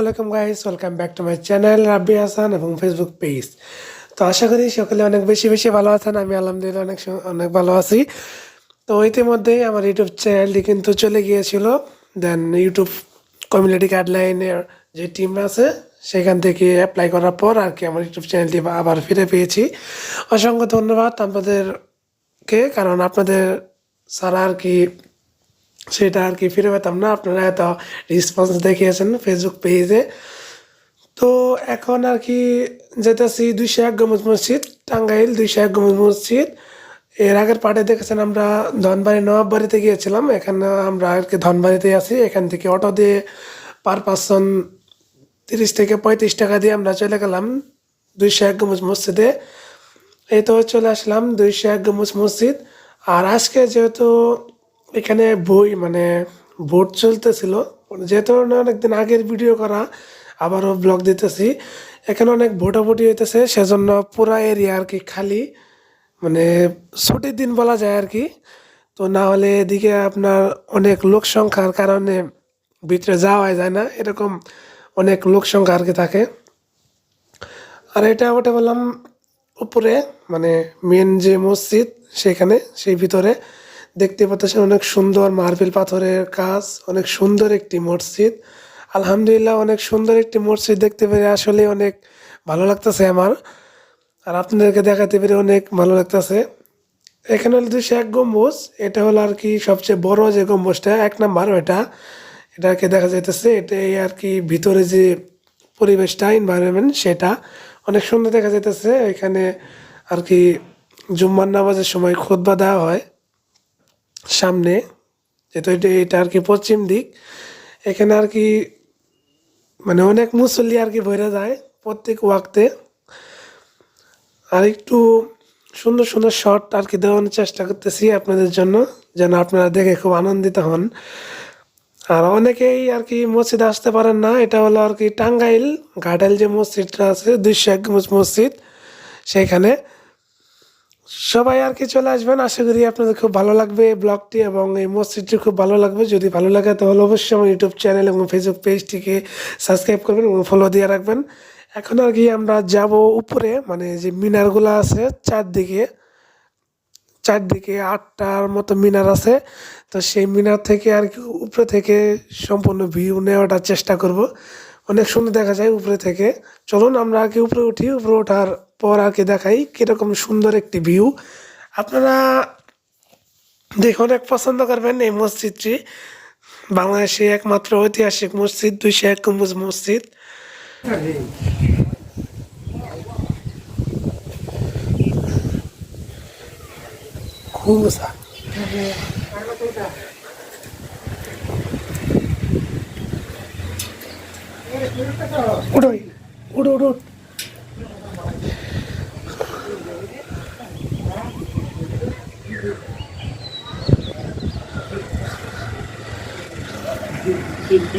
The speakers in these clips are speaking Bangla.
আলাইকুম guys welcome back to my channel Rabbi Hasan এবং ফেসবুক পেজ তো আশা করি সকলে অনেক বেশি বেশি ভালো আছেন, আমি আলহামদুলিল্লাহ অনেক অনেক ভালো আছি। তো ইতিমধ্যেই আমার ইউটিউব চ্যানেলটি কিন্তু চলে গিয়েছিল দেন ইউটিউব কমিউনিটি গাইডলাইনের যে টিম আছে, সেখান থেকে অ্যাপ্লাই করার পর আর কি আমার ইউটিউব চ্যানেলটি আবার ফিরে পেয়েছি। অসংখ্য ধন্যবাদ আপনাদেরকে, কারণ আপনাদের ছাড়া আর কি সেটা আর কি ফিরে পেতাম না। আপনারা এত রেসপন্স দেখিয়েছেন ফেসবুক পেজে তো এখন আর কি যেতেছি দুইশো এক গমজ মসজিদ, টাঙ্গাইল দুইশো এক গমজ মসজিদ। এর আগের পার্টে দেখেছেন আমরা ধনবাড়ি নবাববাড়িতে গিয়েছিলাম। এখানে আমরা আর কি ধনবাড়িতে আছি। এখান থেকে অটো দিয়ে পার পার্সন তিরিশ থেকে পঁয়ত্রিশ টাকা দিয়ে আমরা চলে গেলাম দুইশো এক গমজ মসজিদে। এই তো চলে আসলাম দুইশো এক গমজ মসজিদ। আর আজকে যেহেতু এখানে বই মানে ভোট চলতেছিল। যেহেতু অনেকদিন আগের ভিডিও করা, আবারও ব্লগ দিতেছি, এখানে অনেক ভোটাভুটি হইতেছে, সেজন্য পুরা এরিয়া আর কি খালি মানে ছুটির দিন বলা যায় আর কি। তো না হলে এদিকে আপনার অনেক লোক সংখ্যার কারণে ভিতরে যাওয়া যায় না, এরকম অনেক লোক সংখ্যা আর কি থাকে। আর এটা ওটা বললাম, উপরে মানে মেন যে মসজিদ, সেখানে, সেই ভিতরে দেখতে পাচ্ছেন অনেক সুন্দর মার্বেল পাথরের কাজ, অনেক সুন্দর একটি মসজিদ। আলহামদুলিল্লাহ অনেক সুন্দর একটি মসজিদ দেখতে পেরে আসলে অনেক ভালো লাগতেছে আমার। আর আপনাদেরকে দেখাতে পেরে অনেক ভালো লাগতেছে। এখানে হলো দুইশো এক গম্বুজ, এটা হলো আর কি সবচেয়ে বড় যে গম্বুজটা, এক নাম্বার ওটা। এটাকে দেখা যাইতেছে এটাই আর কি ভিতরে যে পরিবেশটা এনভায়রনমেন্ট সেটা। অনেক সুন্দর দেখা যাইতেছে, এখানে আর কি জুম্মার নামাজের সময় খোদবা দেওয়া হয়। সামনে যেহেতু এটা এটা আর কি পশ্চিম দিক। এখানে আর কি মানে অনেক মুসল্লি আর কি ভরে যায় প্রত্যেক ওয়াক্তে। আর একটু সুন্দর সুন্দর শট আর কি দেওয়ানোর চেষ্টা করতেছি আপনাদের জন্য, যেন আপনারা দেখে খুব আনন্দিত হন। আর অনেকেই আর কি মসজিদে আসতে পারেন না, এটা হলো আর কি টাঙ্গাইল, ঘাটাইল যে মসজিদটা আছে, দুইশো এক মসজিদ সেইখানে সবাই আর কি চলে আসবেন। আশা করি আপনাদের খুব ভালো লাগবে এই ব্লগটি এবং এই মসজিদটি খুব ভালো লাগবে। যদি ভালো লাগে তাহলে অবশ্যই আমার ইউটিউব চ্যানেল এবং ফেসবুক পেজটিকে সাবস্ক্রাইব করবেন এবং ফলো দিয়ে রাখবেন। এখন আর কি আমরা যাব উপরে মানে যে মিনারগুলো আছে চারদিকে চারদিকে আটটার মতো মিনার আছে। তো সেই মিনার থেকে আর কি উপরে থেকে সম্পূর্ণ ভিউ নেওয়াটার চেষ্টা করব। অনেক সুন্দর দেখা যায় উপরে থেকে। চলুন আমরা আর কি উপরে উঠি। উপরে ওঠার পর আর দেখাই কীরকম সুন্দর একটি ভিউ। আপনারা দেখে অনেক পছন্দ করবেন এই মসজিদটি। বাংলাদেশে একমাত্র ঐতিহাসিক মসজিদ, দুইশো এক গম্বুজ মসজিদ। উঠো উঠো উঠো।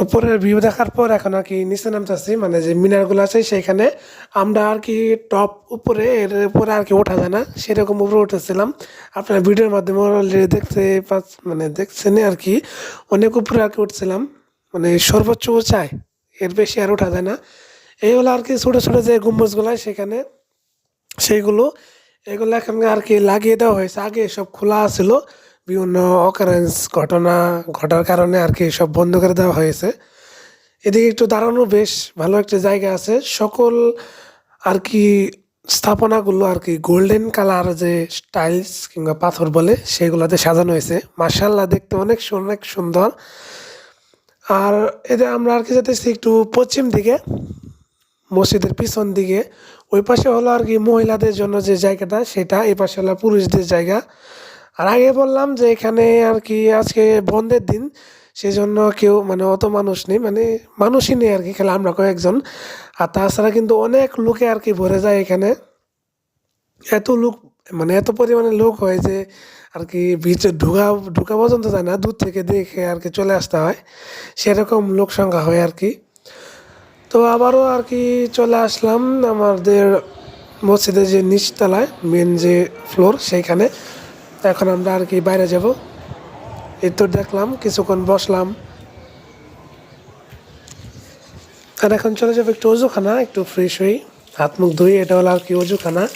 উপরের ভিউ দেখার পর এখন আর কি নিচে নামতেছি মানে যে মিনারগুলো আছে সেখানে আমরা আর কি টপ উপরে, এর উপরে আর কি ওঠা যায় না, সেরকম উপরে উঠেছিলাম। আপনার ভিডিওর মাধ্যমে অলরেডি দেখতে পাচ্ছ- মানে দেখছেন আর কি, অনেক উপরে আর কি উঠছিলাম মানে সর্বোচ্চ উঁচায় এর বেশি আর ওঠা যায় না। এই হলো আর কি ছোটো ছোটো যে গম্বুজগুলো সেখানে, সেইগুলো, এগুলো এখন আর কি লাগিয়ে দেওয়া হয়েছে, আগে সব খোলা ছিল বিভিন্ন অকারেন্স ঘটনা ঘটার কারণে আর কি সব বন্ধ করে দেওয়া হয়েছে। এদিকে একটু দাঁড়ানো বেশ ভালো একটা জায়গা আছে। সকল আর কি স্থাপনাগুলো আর কি গোল্ডেন কালার যে টাইলস কিংবা পাথর বলে সেগুলোতে সাজানো হয়েছে। মার্শাল্লাহ দেখতে অনেক অনেক সুন্দর। আর এতে আমরা আর কি যেতেছি একটু পশ্চিম দিকে, মসজিদের পিছন দিকে। ওই পাশে হলো আর কি মহিলাদের জন্য যে জায়গাটা, সেটা এই পাশে হলো পুরুষদের জায়গা। আর আগে বললাম যে এখানে আর কি আজকে বন্ধের দিন সেই জন্য কেউ মানে অত মানুষ নেই মানে মানুষই নেই আর কি, খেলে আমরা কয়েকজন। আর তাছাড়া কিন্তু অনেক লোকে আর কি ভরে যায় এখানে। এত লোক মানে এত পরিমাণে লোক হয় যে আর কি বিচে ঢুকা ঢুকা পর্যন্ত যায় না, দূর থেকে দেখে আর কি চলে আসতে হয়। সেরকম লোক সংখ্যা হয় আর কি। তো আবারও আর কি চলে আসলাম আমাদের মসজিদের যে নিচতলায় মেন যে ফ্লোর সেইখানে। এখন আমরা আর কি বাইরে যাব। এই তো দেখলাম, কিছুক্ষণ বসলাম। আর এখন চলে যাব একটু অজুখানা, একটু ফ্রেশ হই। হাত মুখ ধুই, এটা হলো আর কি অজুখানা।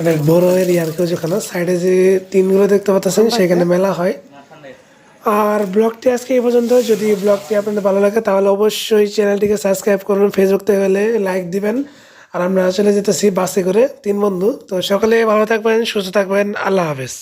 অনেক বড় এরিয়া আর কি অজুখানা। সাইডে যে টিনগুলো দেখতে পাচ্ছেন, সেখানে মেলা হয়। আর ব্লগটি আজকে এই পর্যন্ত। যদি ব্লগটি আপনাদের ভালো লাগে, তাহলে অবশ্যই চ্যানেলটিকে সাবস্ক্রাইব করুন। ফেসবুক থেকে হলে লাইক দিবেন। আর আমরা আসলে যেতেছি বাসে করে তিন বন্ধু। তো সকালে ভালো থাকবেন, সুস্থ থাকবেন। আল্লাহ হাফেজ।